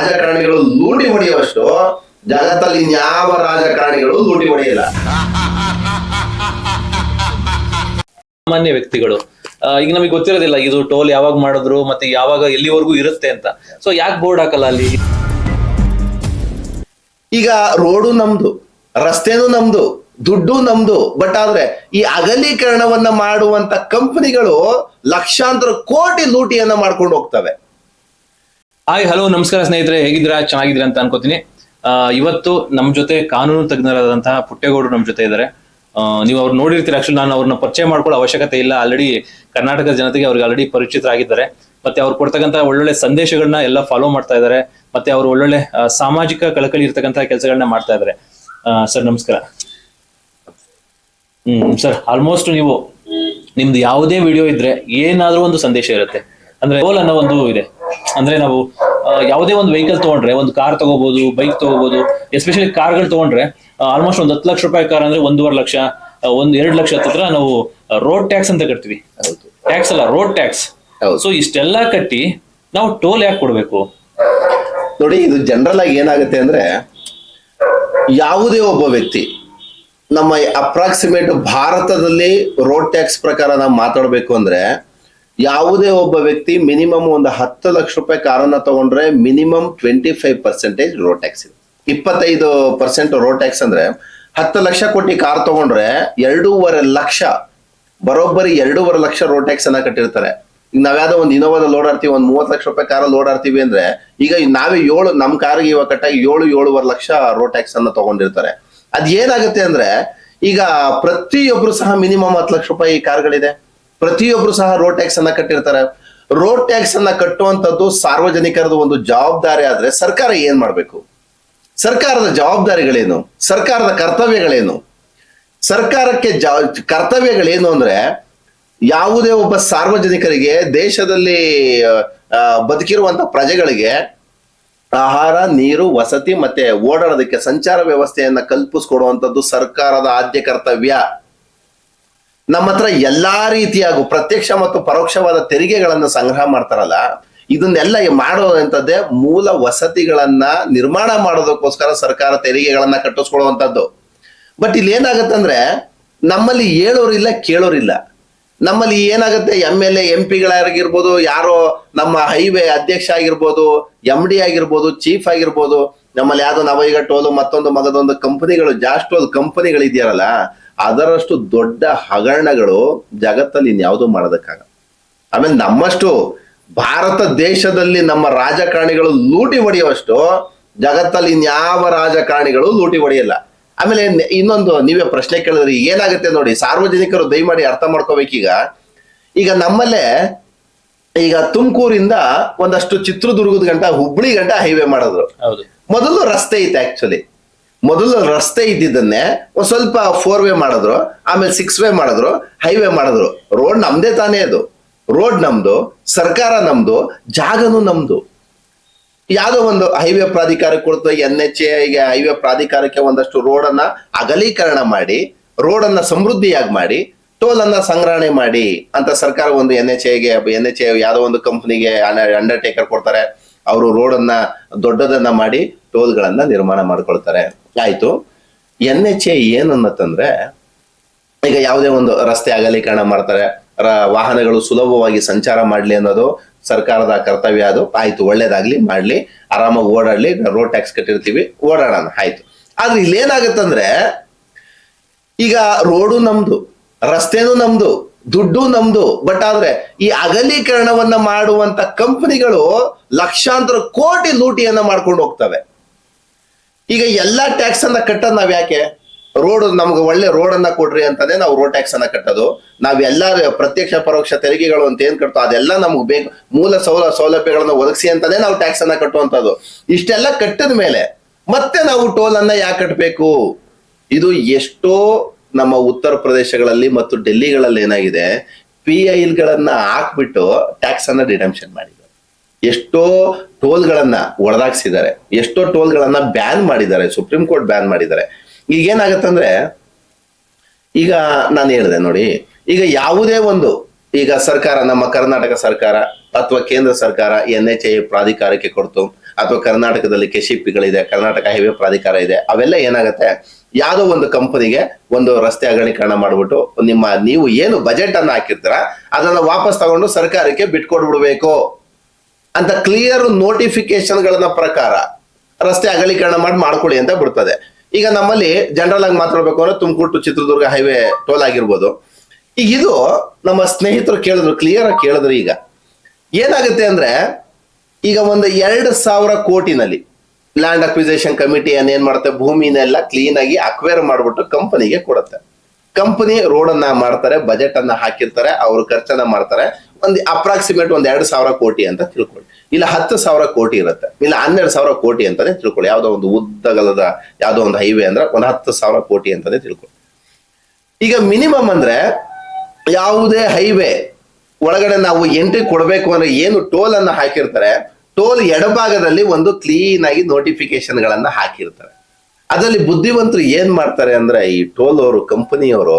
ರಾಜಕಾರಣಿಗಳು ಲೂಟಿ ಹೊಡೆಯುವಷ್ಟು ಜಗತ್ತಲ್ಲಿ ಇನ್ಯಾವ ರಾಜಕಾರಣಿಗಳು ಲೂಟಿ ಹೊಡೆಯಿಲ್ಲ. ಸಾಮಾನ್ಯ ವ್ಯಕ್ತಿಗಳು. ಈಗ ನಮಗೆ ಗೊತ್ತಿರೋದಿಲ್ಲ ಇದು ಟೋಲ್ ಯಾವಾಗ ಮಾಡಿದ್ರು ಮತ್ತೆ ಯಾವಾಗ ಎಲ್ಲಿವರೆಗೂ ಇರುತ್ತೆ ಅಂತ. ಸೊ ಯಾಕೆ ಬೋರ್ಡ್ ಹಾಕಲ್ಲ ಅಲ್ಲಿ? ಈಗ ರೋಡು ನಮ್ದು ರಸ್ತೆನೂ ನಮ್ದು ದುಡ್ಡು ನಮ್ದು ಬಟ್ ಆದ್ರೆ ಈ ಅಗಲೀಕರಣವನ್ನ ಮಾಡುವಂತ ಕಂಪನಿಗಳು ಲಕ್ಷಾಂತರ ಕೋಟಿ ಲೂಟಿಯನ್ನ ಮಾಡ್ಕೊಂಡು ಹೋಗ್ತವೆ. ಹಾಯ್ ಹಲೋ ನಮಸ್ಕಾರ ಸ್ನೇಹಿತರೆ, ಹೇಗಿದ್ದೀರಾ? ಚೆನ್ನಾಗಿದ್ದೀರಾ ಅಂತ ಅನ್ಕೋತೀನಿ. ಇವತ್ತು ನಮ್ಮ ಜೊತೆ ಕಾನೂನು ತಜ್ಞರಾದಂತಹ ಪುಟ್ಟೇಗೌಡರು ನಮ್ಮ ಜೊತೆ ಇದ್ದಾರೆ. ನೀವು ಅವ್ರು ನೋಡಿರ್ತೀರ ಆಕ್ಚುಲಿ ನಾನು ಅವ್ರನ್ನ ಪರಿಚಯ ಮಾಡ್ಕೊಳ್ಳೋ ಅವಶ್ಯಕತೆ ಇಲ್ಲ. ಆಲ್ರೆಡಿ ಕರ್ನಾಟಕದ ಜನತೆಗೆ ಅವ್ರಿಗೆ ಆಲ್ರೆಡಿ ಪರಿಚಿತರಾಗಿದ್ದಾರೆ. ಮತ್ತೆ ಅವ್ರು ಕೊಡ್ತಕ್ಕಂಥ ಒಳ್ಳೊಳ್ಳೆ ಸಂದೇಶಗಳನ್ನ ಎಲ್ಲ ಫಾಲೋ ಮಾಡ್ತಾ ಇದ್ದಾರೆ. ಮತ್ತೆ ಅವ್ರು ಒಳ್ಳೊಳ್ಳೆ ಸಾಮಾಜಿಕ ಕಳಕಳಿ ಇರ್ತಕ್ಕಂತಹ ಕೆಲಸಗಳನ್ನ ಮಾಡ್ತಾ ಇದ್ದಾರೆ. ಸರ್ ನಮಸ್ಕಾರ. ಹ್ಮ್ ಸರ್ ಆಲ್ಮೋಸ್ಟ್ ನೀವು ನಿಮ್ದು ಯಾವುದೇ ವಿಡಿಯೋ ಇದ್ರೆ ಏನಾದ್ರೂ ಒಂದು ಸಂದೇಶ ಇರುತ್ತೆ. ಅಂದ್ರೆ ರೋಲ್ ಅನ್ನೋ ಒಂದು ಇದೆ. ಅಂದ್ರೆ ನಾವು ಯಾವುದೇ ಒಂದು ವೆಹಿಕಲ್ ತಗೊಂಡ್ರೆ ಒಂದು ಕಾರ್ ತಗೋಬಹುದು ಬೈಕ್ ತಗೋಬಹುದು ಎಸ್ಪೆಷಲಿ ಕಾರ್ಗಳು ತಗೊಂಡ್ರೆ ಆಲ್ಮೋಸ್ಟ್ ಒಂದು ಹತ್ತು ಲಕ್ಷ ರೂಪಾಯಿ ಕಾರ್ ಅಂದ್ರೆ ಒಂದೂವರೆ ಲಕ್ಷ ಒಂದ್ ಎರಡು ಲಕ್ಷ ಹತ್ತಿರ ನಾವು ರೋಡ್ ಟ್ಯಾಕ್ಸ್ ಅಂತ ಕಟ್ತೀವಿ. ಟ್ಯಾಕ್ಸ್ ಅಲ್ಲ ರೋಡ್ ಟ್ಯಾಕ್ಸ್ ಹೌದು. ಸೊ ಇಷ್ಟೆಲ್ಲ ಕಟ್ಟಿ ನಾವು ಟೋಲ್ ಯಾಕೆ ಕೊಡ್ಬೇಕು? ನೋಡಿ ಇದು ಜನರಲ್ ಆಗಿ ಏನಾಗುತ್ತೆ ಅಂದ್ರೆ ಯಾವುದೇ ಒಬ್ಬ ವ್ಯಕ್ತಿ ನಮ್ಮ ಅಪ್ರಾಕ್ಸಿಮೇಟ್ ಭಾರತದಲ್ಲಿ ರೋಡ್ ಟ್ಯಾಕ್ಸ್ ಪ್ರಕಾರ ನಾವು ಮಾತಾಡಬೇಕು ಅಂದ್ರೆ ಯಾವುದೇ ಒಬ್ಬ ವ್ಯಕ್ತಿ ಮಿನಿಮಮ್ ಒಂದು ಹತ್ತು ಲಕ್ಷ ರೂಪಾಯಿ ಕಾರನ್ನ ತಗೊಂಡ್ರೆ minimum twenty five percentage road tax ಇದೆ. ಇಪ್ಪತ್ತೈದು ಪರ್ಸೆಂಟ್ ರೋಡ್ ಟ್ಯಾಕ್ಸ್ ಅಂದ್ರೆ ಹತ್ತು ಲಕ್ಷ ಕೋಟಿ ಕಾರ್ ತಗೊಂಡ್ರೆ ಎರಡೂವರೆ ಲಕ್ಷ, ಬರೋಬ್ಬರಿ ಎರಡೂವರೆ ಲಕ್ಷ ರೋಡ್ ಟ್ಯಾಕ್ಸ್ ಅನ್ನ ಕಟ್ಟಿರ್ತಾರೆ. ಈಗ ನಾವ್ಯಾವ್ದೋ ಒಂದು ಇನೋವಾದ ಆಡ್ತೀವಿ ಒಂದು ಮೂವತ್ತು ಲಕ್ಷ ರೂಪಾಯಿ ಕಾರಲ್ಲಿ ಆಡ್ತೀವಿ ಅಂದ್ರೆ ಈಗ ನಾವೇ ಏಳು ನಮ್ಮ ಕಾರಿಗೆ ಇವಾಗ ಕಟ್ಟಾಗಿ ಏಳು, ಏಳುವರೆ ಲಕ್ಷ ರೋಡ್ ಟ್ಯಾಕ್ಸ್ ಅನ್ನ ತಗೊಂಡಿರ್ತಾರೆ. ಅದ್ ಏನಾಗುತ್ತೆ ಅಂದ್ರೆ ಈಗ ಪ್ರತಿಯೊಬ್ರು ಸಹ ಮಿನಿಮಮ್ ಹತ್ತು ಲಕ್ಷ ರೂಪಾಯಿ ಕಾರ್ಗಳಿದೆ. ಪ್ರತಿಯೊಬ್ರು ಸಹ ರೋಡ್ ಟ್ಯಾಕ್ಸ್ ಅನ್ನ ಕಟ್ಟಿರ್ತಾರೆ. ರೋಡ್ ಟ್ಯಾಕ್ಸ್ ಅನ್ನ ಕಟ್ಟುವಂತದ್ದು ಸಾರ್ವಜನಿಕರದ ಒಂದು ಜವಾಬ್ದಾರಿ ಆದ್ರೆ ಸರ್ಕಾರ ಏನ್ ಮಾಡಬೇಕು? ಸರ್ಕಾರದ ಜವಾಬ್ದಾರಿಗಳೇನು? ಸರ್ಕಾರದ ಕರ್ತವ್ಯಗಳೇನು? ಸರ್ಕಾರಕ್ಕೆ ಜ, ಕರ್ತವ್ಯಗಳೇನು ಅಂದ್ರೆ ಯಾವುದೇ ಒಬ್ಬ ಸಾರ್ವಜನಿಕರಿಗೆ ದೇಶದಲ್ಲಿ ಬದುಕಿರುವಂತ ಪ್ರಜೆಗಳಿಗೆ ಆಹಾರ, ನೀರು, ವಸತಿ ಮತ್ತೆ ಓಡಾಡೋದಕ್ಕೆ ಸಂಚಾರ ವ್ಯವಸ್ಥೆಯನ್ನ ಕಲ್ಪಿಸ್ಕೊಡುವಂಥದ್ದು ಸರ್ಕಾರದ ಆದ್ಯ ಕರ್ತವ್ಯ. ನಮ್ಮ ಹತ್ರ ಎಲ್ಲಾ ರೀತಿಯಾಗೂ ಪ್ರತ್ಯಕ್ಷ ಮತ್ತು ಪರೋಕ್ಷವಾದ ತೆರಿಗೆಗಳನ್ನು ಸಂಗ್ರಹ ಮಾಡ್ತಾರಲ್ಲ, ಇದನ್ನೆಲ್ಲ ಮಾಡುವಂಥದ್ದೇ ಮೂಲ ವಸತಿಗಳನ್ನ ನಿರ್ಮಾಣ ಮಾಡೋದಕ್ಕೋಸ್ಕರ ಸರ್ಕಾರ ತೆರಿಗೆಗಳನ್ನ ಕಟ್ಟಿಸ್ಕೊಳ್ಳುವಂಥದ್ದು ಬಟ್ ಇಲ್ಲಿ ಏನಾಗತ್ತಂದ್ರೆ, ನಮ್ಮಲ್ಲಿ ಹೇಳೋರಿಲ್ಲ ಕೇಳೋರಿಲ್ಲ ನಮ್ಮಲ್ಲಿ ಏನಾಗುತ್ತೆ, ಎಂ ಎಲ್ ಎ, ಎಂ ಪಿಗಳಾಗಿರ್ಬೋದು, ಯಾರೋ ನಮ್ಮ ಹೈವೇ ಅಧ್ಯಕ್ಷ ಆಗಿರ್ಬೋದು, ಎಂ ಡಿ ಆಗಿರ್ಬೋದು, ಚೀಫ್ ಆಗಿರ್ಬೋದು, ನಮ್ಮಲ್ಲಿ ಯಾವ್ದೋ ನವೈಗಟ್ಟೋದು ಟೋಲು ಮತ್ತೊಂದು ಮಗದೊಂದು ಕಂಪನಿಗಳು ಜಾಸ್ಟ್ ಟೋಲ್ ಕಂಪನಿಗಳು ಇದೆಯಲ್ಲ ಅದರಷ್ಟು ದೊಡ್ಡ ಹಗರಣಗಳು ಜಗತ್ತಲ್ಲಿ ಇನ್ಯಾವುದೂ ಮಾಡೋದಕ್ಕಾಗ ಆಮೇಲೆ ನಮ್ಮಷ್ಟು ಭಾರತ ದೇಶದಲ್ಲಿ ನಮ್ಮ ರಾಜಕಾರಣಿಗಳು ಲೂಟಿ ಹೊಡೆಯುವಷ್ಟು ಜಗತ್ತಲ್ಲಿ ಇನ್ಯಾವ ರಾಜಕಾರಣಿಗಳು ಲೂಟಿ ಹೊಡೆಯಲ್ಲ. ಆಮೇಲೆ ಇನ್ನೊಂದು ನೀವೇ ಪ್ರಶ್ನೆ ಕೇಳಿದ್ರಿ ಏನಾಗುತ್ತೆ ನೋಡಿ ಸಾರ್ವಜನಿಕರು ದಯಮಾಡಿ ಅರ್ಥ ಮಾಡ್ಕೋಬೇಕೀಗ. ಈಗ ನಮ್ಮಲ್ಲೇ ಈಗ ತುಮಕೂರಿಂದ ಒಂದಷ್ಟು ಚಿತ್ರದುರ್ಗದ ಗಂಟ ಹುಬ್ಳಿ ಗಂಟ ಹೈವೇ ಮಾಡಿದ್ರು. ಹೌದು. ಮೊದಲು ರಸ್ತೆ ಇತ್ತು ಆಕ್ಚುಲಿ ಮೊದಲು ರಸ್ತೆ ಇದ್ದಿದ್ದನ್ನೇ ಒಂದು ಸ್ವಲ್ಪ ಫೋರ್ ವೇ ಮಾಡಿದ್ರು, ಆಮೇಲೆ ಸಿಕ್ಸ್ ವೇ ಮಾಡಿದ್ರು ಹೈವೇ ಮಾಡಿದ್ರು. ರೋಡ್ ನಮ್ದೇ ತಾನೇ ಅದು. ರೋಡ್ ನಮ್ದು, ಸರ್ಕಾರ ನಮ್ದು, ಜಾಗನೂ ನಮ್ದು. ಯಾವುದೋ ಒಂದು ಹೈವೇ ಪ್ರಾಧಿಕಾರ ಕೊಡ್ತು ಎನ್ ಎಚ್ ಎಗೆ ಹೈವೇ ಪ್ರಾಧಿಕಾರಕ್ಕೆ ಒಂದಷ್ಟು ರೋಡನ್ನ ಅಗಲೀಕರಣ ಮಾಡಿ ರೋಡನ್ನ ಸಮೃದ್ಧಿಯಾಗಿ ಮಾಡಿ ಟೋಲ್ ಅನ್ನ ಸಂಗ್ರಹಣೆ ಮಾಡಿ ಅಂತ ಸರ್ಕಾರ ಒಂದು ಎನ್ ಎಚ್ ಎಗೆ ಎನ್ ಎಚ್ ಎ ಯಾವುದೋ ಒಂದು ಕಂಪ್ನಿಗೆ ಅಂಡರ್ಟೇಕರ್ ಕೊಡ್ತಾರೆ. ಅವರು ರೋಡನ್ನ ದೊಡ್ಡದನ್ನ ಮಾಡಿ ಟೋಲ್ಗಳನ್ನ ನಿರ್ಮಾಣ ಮಾಡ್ಕೊಳ್ತಾರೆ. ಆಯ್ತು. ಎನ್ ಎಚ್ ಎ ಏನನ್ನತ್ತಂದ್ರೆ ಈಗ ಯಾವುದೇ ಒಂದು ರಸ್ತೆ ಅಗಲೀಕರಣ ಮಾಡ್ತಾರೆ ವಾಹನಗಳು ಸುಲಭವಾಗಿ ಸಂಚಾರ ಮಾಡ್ಲಿ ಅನ್ನೋದು ಸರ್ಕಾರದ ಕರ್ತವ್ಯ ಅದು. ಆಯ್ತು, ಒಳ್ಳೇದಾಗ್ಲಿ, ಮಾಡ್ಲಿ, ಆರಾಮಾಗಿ ಓಡಾಡ್ಲಿ, ರೋಡ್ ಟ್ಯಾಕ್ಸ್ ಕಟ್ಟಿರ್ತೀವಿ, ಓಡಾಡೋಣ, ಆಯ್ತು. ಆದ್ರೆ ಇಲ್ಲೇನಾಗತ್ತಂದ್ರೆ, ಈಗ ರೋಡು ನಮ್ದು, ರಸ್ತೆನೂ ನಮ್ದು ದುಡ್ಡು ನಮ್ದು. ಬಟ್ ಆದ್ರೆ ಈ ಅಗಲೀಕರಣವನ್ನ ಮಾಡುವಂತ ಕಂಪನಿಗಳು ಲಕ್ಷಾಂತರ ಕೋಟಿ ಲೂಟಿಯನ್ನ ಮಾಡ್ಕೊಂಡು ಹೋಗ್ತವೆ. ಈಗ ಎಲ್ಲಾ ಟ್ಯಾಕ್ಸ್ ಅನ್ನ ಕಟ್ಟೋದು ನಾವ್ ಯಾಕೆ? ರೋಡ್ ನಮ್ಗೆ ಒಳ್ಳೆ ರೋಡ್ ಅನ್ನ ಕೊಡ್ರಿ ಅಂತಾನೆ ನಾವು ರೋಡ್ ಟ್ಯಾಕ್ಸ್ ಅನ್ನ ಕಟ್ಟೋದು. ನಾವೆಲ್ಲ ಪ್ರತ್ಯಕ್ಷ ಪರೋಕ್ಷ ತೆರಿಗೆಗಳು ಅಂತ ಏನ್ ಕಟ್ತೋ ಅದೆಲ್ಲ ನಮ್ಗೆ ಬೇಕು, ಮೂಲ ಸೌಲ ಸೌಲಭ್ಯಗಳನ್ನ ಒದಗಿಸಿ ಅಂತಾನೆ ನಾವು ಟ್ಯಾಕ್ಸ್ ಅನ್ನ ಕಟ್ಟುವಂತದ್ದು ಇಷ್ಟೆಲ್ಲ ಕಟ್ಟದ ಮೇಲೆ ಮತ್ತೆ ನಾವು ಟೋಲ್ ಅನ್ನ ಯಾಕೆ ಕಟ್ಟಬೇಕು ಇದು ಎಷ್ಟೋ ನಮ್ಮ ಉತ್ತರ ಪ್ರದೇಶಗಳಲ್ಲಿ ಮತ್ತು ಡೆಲ್ಲಿಗಳಲ್ಲಿ ಏನಾಗಿದೆ? ಪಿ ಐಲ್ಗಳನ್ನ ಹಾಕ್ಬಿಟ್ಟು ಟ್ಯಾಕ್ಸ್ ಅನ್ನ ಡಿಡಮ್ಷನ್ ಮಾಡಿದ್ದಾರೆ. ಎಷ್ಟೋ ಟೋಲ್ಗಳನ್ನ ಒಡೆದಾಕ್ಸಿದ್ದಾರೆ ಎಷ್ಟೋ ಟೋಲ್ಗಳನ್ನ ಬ್ಯಾನ್ ಮಾಡಿದ್ದಾರೆ. ಸುಪ್ರೀಂ ಕೋರ್ಟ್ ಬ್ಯಾನ್ ಮಾಡಿದ್ದಾರೆ. ಈಗ ಏನಾಗತ್ತಂದ್ರೆ, ಈಗ ನಾನು ಹೇಳಿದೆ ನೋಡಿ, ಈಗ ಯಾವುದೇ ಒಂದು, ಈಗ ಸರ್ಕಾರ, ನಮ್ಮ ಕರ್ನಾಟಕ ಸರ್ಕಾರ ಅಥವಾ ಕೇಂದ್ರ ಸರ್ಕಾರ ಎನ್ ಎಚ್ ಐ ಪ್ರಾಧಿಕಾರಕ್ಕೆ ಕೊಡ್ತು. ಅಥವಾ ಕರ್ನಾಟಕದಲ್ಲಿ ಕೆಶಿಪಿಗಳಿದೆ, ಕರ್ನಾಟಕ ಹೈವೇ ಪ್ರಾಧಿಕಾರ ಇದೆ, ಅವೆಲ್ಲ ಏನಾಗುತ್ತೆ? ಯಾವುದೋ ಒಂದು ಕಂಪನಿಗೆ ಒಂದು ರಸ್ತೆ ಅಗಲೀಕರಣ ಮಾಡಿಬಿಟ್ಟು ನಿಮ್ಮ ನೀವು ಏನು ಬಜೆಟ್ ಅನ್ನು ಹಾಕಿರ್ತೀರ, ಅದನ್ನ ವಾಪಸ್ ತಗೊಂಡು ಸರ್ಕಾರಕ್ಕೆ ಬಿಟ್ಕೊಡ್ಬಿಡ್ಬೇಕು ಅಂತ ಕ್ಲಿಯರ್ ನೋಟಿಫಿಕೇಶನ್ ಗಳನ್ನ ಪ್ರಕಾರ ರಸ್ತೆ ಅಗಲೀಕರಣ ಮಾಡಿ ಮಾಡ್ಕೊಳ್ಳಿ ಅಂತ ಬಿಡ್ತದೆ. ಈಗ ನಮ್ಮಲ್ಲಿ ಜನರಲ್ ಆಗಿ ಮಾತಾಡ್ಬೇಕು ಅಂದ್ರೆ Tumakuru to Chitradurga highway toll ಆಗಿರ್ಬೋದು. ಈಗ ಇದು ನಮ್ಮ ಸ್ನೇಹಿತರು ಕೇಳಿದ್ರು ಕ್ಲಿಯರ್ ಆಗಿ ಕೇಳಿದ್ರು ಈಗ. ಏನಾಗುತ್ತೆ ಅಂದ್ರೆ ಈಗ ಒಂದು ಎರಡು ಸಾವಿರ ಕೋಟಿನಲ್ಲಿ ಲ್ಯಾಂಡ್ ಅಕ್ವಿಸೇಷನ್ ಕಮಿಟಿ ಏನ್ ಮಾಡುತ್ತೆ? ಭೂಮಿನೆಲ್ಲ ಕ್ಲೀನ್ ಆಗಿ ಅಕ್ವೇರ್ ಮಾಡ್ಬಿಟ್ಟು ಕಂಪನಿಗೆ ಕೊಡುತ್ತೆ. ಕಂಪನಿ ರೋಡ್ ಅನ್ನ ಮಾಡ್ತಾರೆ ಬಜೆಟ್ ಅನ್ನ ಹಾಕಿರ್ತಾರೆ, ಅವರು ಖರ್ಚನ್ನ ಮಾಡ್ತಾರೆ. ಒಂದು ಅಪ್ರಾಕ್ಸಿಮೇಟ್ ಒಂದ್ ಎರಡು ಸಾವಿರ ಕೋಟಿ ಅಂತ ತಿಳ್ಕೊಳ್ಳಿ. ಇಲ್ಲ ಹತ್ತು ಸಾವಿರ ಕೋಟಿ ಇರುತ್ತೆ. ಇಲ್ಲ ಹನ್ನೆರಡು ಸಾವಿರ ಕೋಟಿ ಅಂತಾನೆ ತಿಳ್ಕೊಳ್ಳಿ. ಯಾವ್ದೋ ಒಂದು ಉದ್ದಗಲದ ಯಾವ್ದೋ ಒಂದು ಹೈವೇ ಅಂದ್ರೆ ಒಂದು ಹತ್ತು ಸಾವಿರ ಕೋಟಿ ಅಂತಾನೆ ತಿಳ್ಕೊಳ್ಳಿ. ಈಗ ಮಿನಿಮಮ್ ಅಂದ್ರೆ ಯಾವುದೇ ಹೈವೇ ಒಳಗಡೆ ನಾವು ಎಂಟ್ರಿ ಕೊಡಬೇಕು ಅಂದ್ರೆ ಏನು ಟೋಲ್ ಅನ್ನು ಹಾಕಿರ್ತಾರೆ ಟೋಲ್ ಎಡಭಾಗದಲ್ಲಿ ಒಂದು ಕ್ಲೀನ್ ಆಗಿ ನೋಟಿಫಿಕೇಶನ್ ಗಳನ್ನ ಹಾಕಿರ್ತಾರೆ. ಅದರಲ್ಲಿ ಬುದ್ಧಿವಂತರು ಏನ್ ಮಾಡ್ತಾರೆ ಅಂದ್ರೆ ಈ ಟೋಲ್ ಅವರು ಕಂಪನಿಯವರು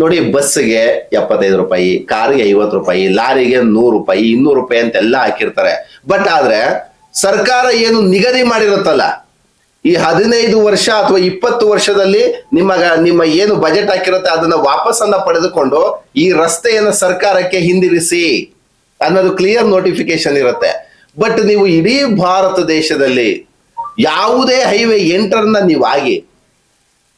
ನೋಡಿ ಬಸ್ಗೆ ಎಪ್ಪತ್ತೈದು ರೂಪಾಯಿ ಕಾರ್ಗೆ ಐವತ್ತು ರೂಪಾಯಿ ಲಾರಿಗೆ ನೂರು ರೂಪಾಯಿ, ಇನ್ನೂರು ರೂಪಾಯಿ ಅಂತೆಲ್ಲ ಹಾಕಿರ್ತಾರೆ. ಬಟ್ ಆದ್ರೆ ಸರ್ಕಾರ ಏನು ನಿಗದಿ ಮಾಡಿರುತ್ತಲ್ಲ ಈ ಹದಿನೈದು ವರ್ಷ ಅಥವಾ ಇಪ್ಪತ್ತು ವರ್ಷದಲ್ಲಿ ನಿಮ್ಮ ನಿಮ್ಮ ಏನು ಬಜೆಟ್ ಹಾಕಿರುತ್ತೆ ಅದನ್ನ ವಾಪಸ್ಸನ್ನ ಪಡೆದುಕೊಂಡು ಈ ರಸ್ತೆಯನ್ನು ಸರ್ಕಾರಕ್ಕೆ ಹಿಂದಿರಿಸಿ ಅನ್ನೋದು ಕ್ಲಿಯರ್ ನೋಟಿಫಿಕೇಶನ್ ಇರುತ್ತೆ. ಬಟ್ ನೀವು ಇಡೀ ಭಾರತ ದೇಶದಲ್ಲಿ ಯಾವುದೇ ಹೈವೇ ಎಂಟರ್ನ ನೀವು ಆಗಿ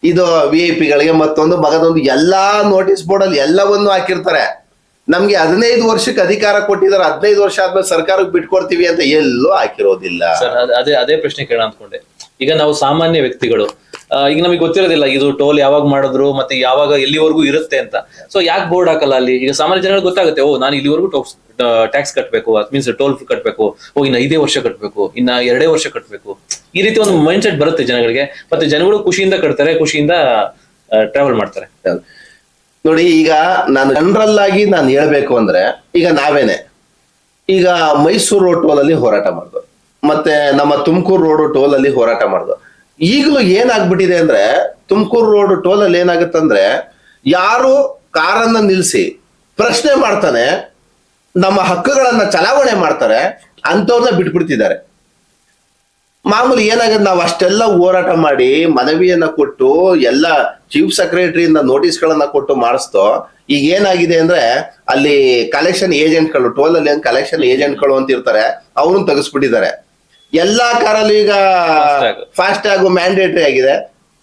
ಇದು ವಿ ಐ ಪಿಗಳಿಗೆ ಮತ್ತೊಂದು ಮಗದೊಂದು ಎಲ್ಲಾ ನೋಟಿಸ್ ಬೋರ್ಡ್ ಅಲ್ಲಿ ಎಲ್ಲವನ್ನು ಹಾಕಿರ್ತಾರೆ. ನಮ್ಗೆ ಹದಿನೈದು ವರ್ಷಕ್ಕೆ ಅಧಿಕಾರ ಕೊಟ್ಟಿದ್ದಾರೆ, ಹದಿನೈದು ವರ್ಷ ಆದ್ಮೇಲೆ ಸರ್ಕಾರಕ್ಕೆ ಬಿಟ್ಕೊಡ್ತೀವಿ ಅಂತ ಎಲ್ಲೂ ಹಾಕಿರೋದಿಲ್ಲ. ಅದೇ ಅದೇ ಪ್ರಶ್ನೆ ಕೇಳ ಅನ್ಕೊಂಡೆ ಈಗ ನಾವು ಸಾಮಾನ್ಯ ವ್ಯಕ್ತಿಗಳು. ಈಗ ನಮಗೆ ಗೊತ್ತಿರೋದಿಲ್ಲ, ಇದು ಟೋಲ್ ಯಾವಾಗ ಮಾಡಿದ್ರು, ಮತ್ತೆ ಯಾವಾಗ ಎಲ್ಲಿವರೆಗೂ ಇರುತ್ತೆ ಅಂತ. ಸೊ ಯಾಕೆ ಬೋರ್ಡ್ ಹಾಕಲ್ಲ ಅಲ್ಲಿ? ಈಗ ಸಾಮಾನ್ಯ ಜನಗಳಿಗೆ ಗೊತ್ತಾಗುತ್ತೆ, ಓ, ನಾನು ಇಲ್ಲಿವರೆಗೂ ಟೋಕ್ಸ್ ಟ್ಯಾಕ್ಸ್ ಕಟ್ಟಬೇಕು ಮೀನ್ಸ್ ಟೋಲ್ ಕಟ್ಟಬೇಕು ಓ, ಇನ್ನ ಐದೇ ವರ್ಷ ಕಟ್ಟಬೇಕು ಇನ್ನ ಎರಡೇ ವರ್ಷ ಕಟ್ಟಬೇಕು ಈ ರೀತಿ ಒಂದು ಮೈಂಡ್ ಸೆಟ್ ಬರುತ್ತೆ ಜನಗಳಿಗೆ, ಮತ್ತೆ ಜನಗಳು ಖುಷಿಯಿಂದ ಕಟ್ತಾರೆ, ಖುಷಿಯಿಂದ ಟ್ರಾವೆಲ್ ಮಾಡ್ತಾರೆ. ನೋಡಿ, ಈಗ ನಾನು ಜನರಲ್ ಆಗಿ ನಾನು ಹೇಳ್ಬೇಕು ಅಂದ್ರೆ, ಈಗ ನಾವೇನೆ. ಈಗ ಮೈಸೂರು ಅಲ್ಲಿ ಹೋರಾಟ ಮಾಡ್ದು ಮತ್ತೆ ನಮ್ಮ ತುಮಕೂರು ರೋಡ್ ಟೋಲ್ ಅಲ್ಲಿ ಹೋರಾಟ ಮಾಡಿದ್ರು ಈಗಲೂ ಏನಾಗ್ಬಿಟ್ಟಿದೆ ಅಂದ್ರೆ, ತುಮಕೂರು ರೋಡ್ ಟೋಲ್ ಅಲ್ಲಿ ಏನಾಗುತ್ತಂದ್ರೆ, ಯಾರು ಕಾರನ್ನ ನಿಲ್ಸಿ ಪ್ರಶ್ನೆ ಮಾಡ್ತಾನೆ, ನಮ್ಮ ಹಕ್ಕುಗಳನ್ನ ಚಲಾವಣೆ ಮಾಡ್ತಾರೆ ಅಂತವ್ರನ್ನ ಬಿಟ್ಬಿಡ್ತಿದ್ದಾರೆ. ಮಾಮೂಲಿ ಏನಾಗುತ್ತೆ, ನಾವು ಅಷ್ಟೆಲ್ಲ ಹೋರಾಟ ಮಾಡಿ ಮನವಿಯನ್ನ ಕೊಟ್ಟು, ಎಲ್ಲ ಚೀಫ್ ಸೆಕ್ರೆಟರಿಯಿಂದ ನೋಟಿಸ್ಗಳನ್ನ ಕೊಟ್ಟು ಮಾಡಿಸ್ತೋ ಈಗ ಏನಾಗಿದೆ ಅಂದ್ರೆ, ಅಲ್ಲಿ ಕಲೆಕ್ಷನ್ ಏಜೆಂಟ್ಗಳು ಟೋಲ್ ಅಲ್ಲಿ ಕಲೆಕ್ಷನ್ ಏಜೆಂಟ್ಗಳು ಅಂತ ಇರ್ತಾರೆ, ಅವ್ರನ್ನ ತೆಗೆಸ್ಬಿಟ್ಟಿದ್ದಾರೆ. ಎಲ್ಲಾ ಕಾರಲ್ಲೂ ಈಗ. ಫಾಸ್ಟ್ ಟ್ಯಾಗ್ ಮ್ಯಾಂಡೇಟರಿ ಆಗಿದೆ.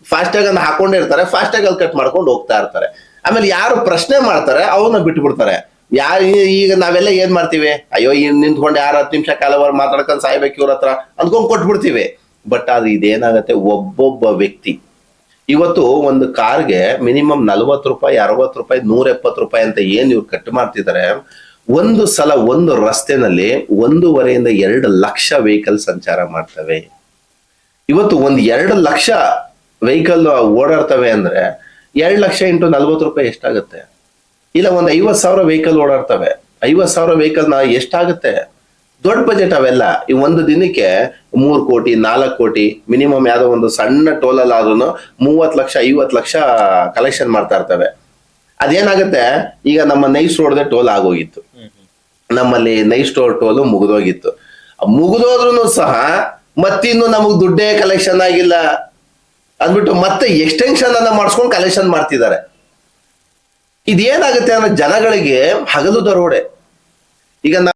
ಫಾಸ್ಟ್ ಟ್ಯಾಗ್ ಅನ್ನ ಹಾಕೊಂಡಿರ್ತಾರೆ. ಫಾಸ್ಟ್ ಟ್ಯಾಗ್ ಅಲ್ಲಿ ಕಟ್ ಮಾಡ್ಕೊಂಡು ಹೋಗ್ತಾ ಇರ್ತಾರೆ. ಆಮೇಲೆ ಯಾರು ಪ್ರಶ್ನೆ ಮಾಡ್ತಾರೆ ಅವನ್ನ ಬಿಟ್ಬಿಡ್ತಾರೆ. ಯಾರು ಈಗ ನಾವೆಲ್ಲ ಏನ್ ಮಾಡ್ತೀವಿ? ಅಯ್ಯೋ ಇನ್ ನಿಂತ್ಕೊಂಡು ಯಾರು ಹತ್ತು ನಿಮಿಷ ಕಾಲವರ್ ಮಾತಾಡ್ಕೊಂಡು ಸಾಯ್ಬೇಕು ಇವ್ರ ಹತ್ರ ಅಂದ್ಕೊಂಡು ಕೊಟ್ಬಿಡ್ತೀವಿ. ಬಟ್ ಅದು ಇದೇನಾಗತ್ತೆ? ಒಬ್ಬೊಬ್ಬ ವ್ಯಕ್ತಿ. ಇವತ್ತು ಒಂದು ಕಾರ್ಗೆ ಮಿನಿಮಮ್ ನಲ್ವತ್ತು ರೂಪಾಯಿ ಅರವತ್ತು ರೂಪಾಯಿ ನೂರ ಎಪ್ಪತ್ತು ರೂಪಾಯಿ ಅಂತ ಏನ್ ಇವ್ರು ಕಟ್ ಮಾಡ್ತಿದ್ದಾರೆ ಒಂದು ಸಲ ಒಂದು ರಸ್ತೆನಲ್ಲಿ ಒಂದೂವರೆಯಿಂದ ಎರಡು ಲಕ್ಷ ವೆಹಿಕಲ್ ಸಂಚಾರ ಮಾಡ್ತವೆ. ಇವತ್ತು ಒಂದು ಎರಡು ಲಕ್ಷ ವೆಹಿಕಲ್ ಓಡಾಡ್ತವೆ ಅಂದ್ರೆ ಎರಡು ಲಕ್ಷ ಇಂಟು ನಲ್ವತ್ತು ರೂಪಾಯಿ ಎಷ್ಟಾಗುತ್ತೆ? ಇಲ್ಲ ಒಂದು ಐವತ್ತು ಸಾವಿರ ವೆಹಿಕಲ್ ಓಡಾಡ್ತವೆ. ಐವತ್ತು ಸಾವಿರ ವೆಹಿಕಲ್ನ ಎಷ್ಟಾಗುತ್ತೆ? ದೊಡ್ಡ ಬಜೆಟ್ ಅವೆಲ್ಲ. ಈ ಒಂದು ದಿನಕ್ಕೆ ಮೂರು ಕೋಟಿ, ನಾಲ್ಕು ಕೋಟಿ ಮಿನಿಮಮ್ ಯಾವುದೋ ಒಂದು ಸಣ್ಣ ಟೋಲಲ್ಲಿ ಆದ್ರೂ ಮೂವತ್ತು ಲಕ್ಷ, ಐವತ್ತು ಲಕ್ಷ ಕಲೆಕ್ಷನ್ ಮಾಡ್ತಾ ಇರ್ತವೆ. ಅದೇನಾಗುತ್ತೆ? ಈಗ ನಮ್ಮ ನೈಸ್ ರೋಡ್ದೆ ಟೋಲ್ ಆಗೋಗಿತ್ತು. ನಮ್ಮಲ್ಲಿ ನೈಸ್ ಸ್ಟೋರ್ ಟೋಲು ಮುಗಿದೋಗಿತ್ತು. ಮುಗಿದೋದ್ರೂ ಸಹ ಮತ್ತಿನ್ನು ನಮಗ್ ದುಡ್ಡೇ ಕಲೆಕ್ಷನ್ ಆಗಿಲ್ಲ. ಅಂದ್ಬಿಟ್ಟು ಮತ್ತೆ ಎಕ್ಸ್ಟೆನ್ಷನ್ ಅನ್ನ ಮಾಡಿಸ್ಕೊಂಡು ಕಲೆಕ್ಷನ್ ಮಾಡ್ತಿದ್ದಾರೆ. ಇದೇನಾಗುತ್ತೆ ಅಂದ್ರೆ ಜನಗಳಿಗೆ ಹಗಲು ದರೋಡೆ. ಈಗ